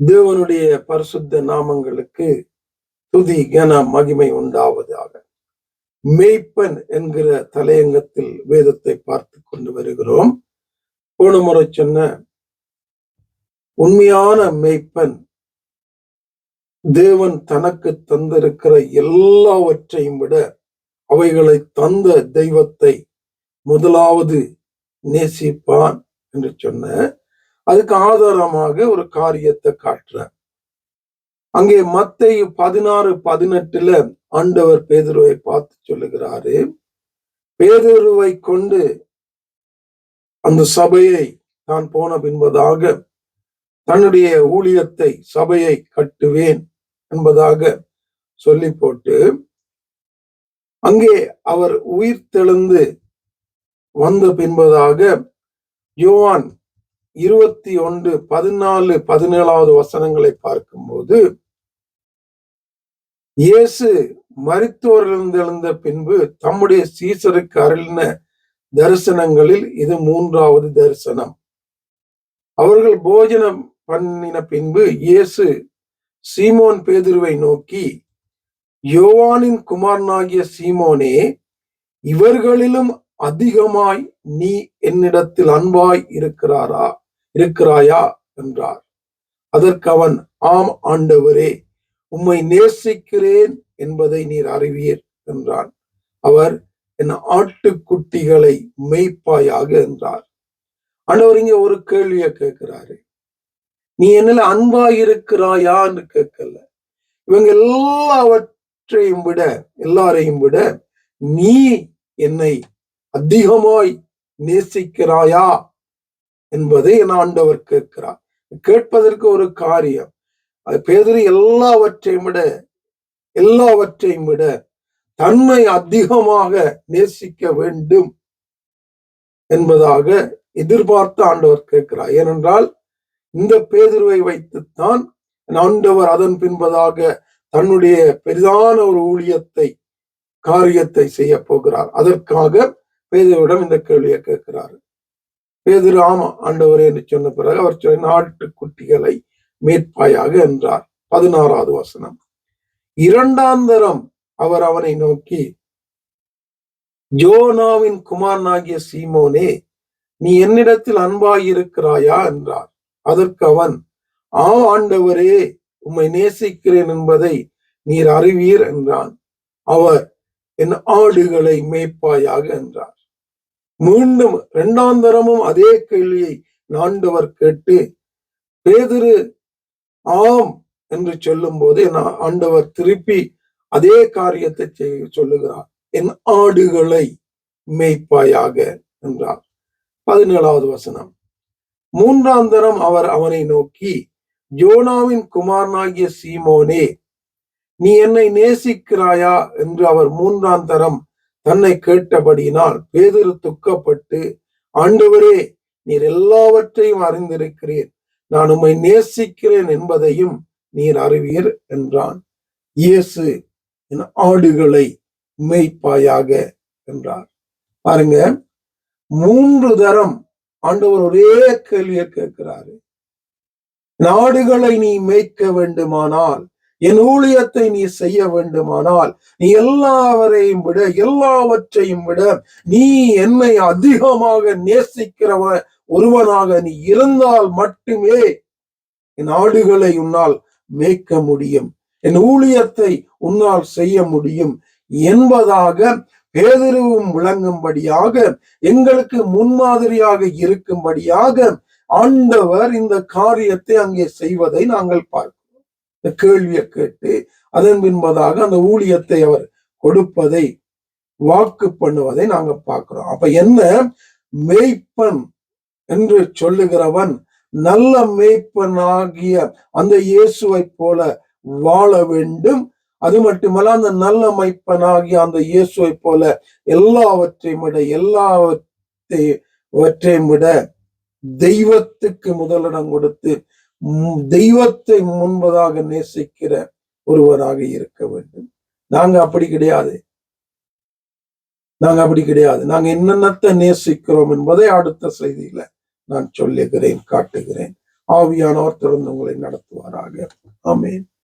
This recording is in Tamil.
தேவனுடைய பரிசுத்த நாமங்களுக்கு துதி கன மகிமை உண்டாவதாக. மெய்ப்பன் என்கிற தலையங்கத்தில் வேதத்தை பார்த்து கொண்டு வருகிறோம். போன முறை சொன்ன உண்மையான மெய்ப்பன் தேவன் தனக்கு தந்திருக்கிற எல்லாவற்றையும் விட அவைகளை தந்த தெய்வத்தை முதலாவது நேசிப்பான் என்று சொன்ன அதுக்கு ஆதாரமாக ஒரு காரியத்தை காட்டுறார். அங்கே மத்தை பதினாறு பதினெட்டுல ஆண்டவர் பேதுருவை பார்த்து சொல்லுகிறாரு பேதுருவை கொண்டு அந்த சபையை நான் போன பின்பதாக தன்னுடைய ஊழியத்தை சபையை கட்டுவேன் என்பதாக சொல்லி போட்டு அங்கே அவர் உயிர் தெழுந்து வந்த பின்பதாக யோவான் இருபத்தி ஒன்று பதினாலு பதினேழாவது வசனங்களை பார்க்கும்போது இயேசு மரித்தோரிலிருந்து எழுந்த பின்பு தம்முடைய சீசருக்கு அருளின தரிசனங்களில் இது மூன்றாவது தரிசனம். அவர்கள் போஜனம் பண்ணின பின்பு இயேசு சீமோன் பேதுருவை நோக்கி யோவானின் குமாரனாகிய சீமோனே இவர்களிலும் அதிகமாய் நீ என்னிடத்தில் அன்பாய் இருக்கிறாரா? இருக்கிறாயா? என்றார். அதற்கு அவன் ஆம் ஆண்டவரே உம்மை நேசிக்கிறேன் என்பதை நீர் அறிவீர் என்றான். அவர் என் ஆட்டுக்குட்டிகளை மெய்ப்பாயாக என்றார். ஆண்டவர் இங்க ஒரு கேள்வியை கேட்கிறாரு. நீ என்னல அன்பாய் இருக்கிறாயான்னு கேட்கல. இவங்க எல்லாவற்றையும் விட எல்லாரையும் விட நீ என்னை அதிகமாய் நேசிக்கிறாயா? என்பதை என் ஆண்டவர் கேட்கிறார். கேட்பதற்கு ஒரு காரியம். அது எல்லாவற்றையும் விட எல்லாவற்றையும் விட தன்மை அதிகமாக நேசிக்க வேண்டும் என்பதாக எதிர்பார்த்து ஆண்டவர் கேட்கிறார். ஏனென்றால் இந்த பேதுருவை வைத்துத்தான் ஆண்டவர் அதன் பின்பதாக தன்னுடைய பெரிதான ஒரு ஊழியத்தை காரியத்தை செய்ய போகிறார். அதற்காக பேதுருவிடம் இந்த கேள்வியை கேட்கிறார். பேதுரு ஆமா ஆண்டவர் என்று சொன்ன பிறகு அவர் நாட்டு குட்டிகளை மீட்பாயாக என்றார். பதினாறாவது வசனம். இரண்டாம் தரம் அவர் அவனை நோக்கி ஜோனாவின் குமாரனாகிய சீமோனே நீ என்னிடத்தில் அன்பாயிருக்கிறாயா என்றார். அதற்கு அவன் ஆ ஆண்டவரே உம்மை நேசிக்கிறேன் என்பதை நீர் அறிவீர் என்றான். அவர் என் ஆடுகளை மேய்ப்பாயாக என்றார். மீண்டும் இரண்டாம் தரமும் அதே கேள்வியை ஆண்டவர் கேட்டு பேதிரு ஆம் என்று சொல்லும் போது ஆண்டவர் திருப்பி அதே காரியத்தை செய்ய சொல்லுகிறார். என் ஆடுகளை மேய்ப்பாயாக என்றார். பதினேழாவது வசனம். மூன்றாம் தரம் அவர் அவனை நோக்கி ஜோனாவின் குமாரனாகிய சீமோனே நீ என்னை நேசிக்கிறாயா? என்று அவர் மூன்றாம் தரம் தன்னை கேட்டபடியினால் பேதிரு துக்கப்பட்டு ஆண்டவரே நீர் எல்லாவற்றையும் அறிந்திருக்கிறேன் நான் உம்மை நேசிக்கிறேன் என்பதையும் நீர் அறிவீர் என்றான். இயேசு என் ஆடுகளை மேய்ப்பாயாக என்றார். பாருங்க மூன்று தரம் ஆண்டவர் ஒரே கேள்வியை கேட்கிறாரு. நாடுகளை நீ மேய்க்க வேண்டுமானால் என் ஊழியத்தை நீ செய்ய வேண்டுமானால் நீ எல்லாவரையும் விட எல்லாவற்றையும் விட நீ என்னை அதிகமாக நேசிக்கிறவன் ஒருவனாக நீ இருந்தால் மட்டுமே என் ஆடுகளை உன்னால் மேய்க்க முடியும். என் ஊழியத்தை உன்னால் செய்ய முடியும் என்பதாக பேதருவும் விளங்கும்படியாக எங்களுக்கு முன்மாதிரியாக இருக்கும்படியாக ஆண்டவர் இந்த காரியத்தை அங்கே செய்வதை நாங்கள் பார்க்கிறோம். இந்த கேள்வியை கேட்டு அதன் பின்பதாக அந்த ஊழியத்தை அவர் கொடுப்பதை வாக்கு பண்ணுவதை நாங்க பார்க்கிறோம். அப்ப என்ன? மெய்ப்பன் என்று சொல்லுகிறவன் நல்ல மெய்ப்பனாகிய அந்த இயேசுவை போல வாழ வேண்டும். அது மட்டுமல்ல அந்த நல்ல மைப்பனாகிய அந்த இயேசுவை போல எல்லாவற்றையும் விட எல்லாவற்றையும் விட தெய்வத்துக்கு முதலிடம் கொடுத்து தெய்வத்தை முன்பதாக நேசிக்கிற ஒருவராக இருக்க வேண்டும். நாங்க அப்படி கிடையாது. நாங்க அப்படி கிடையாது. நாங்க என்னென்னத்தை நேசிக்கிறோம் என்பதை அடுத்த செய்தியில நான் சொல்லுகிறேன் காட்டுகிறேன். ஆவியானவர் தொடர்ந்து உங்களை நடத்துவாராக. ஆமேன்.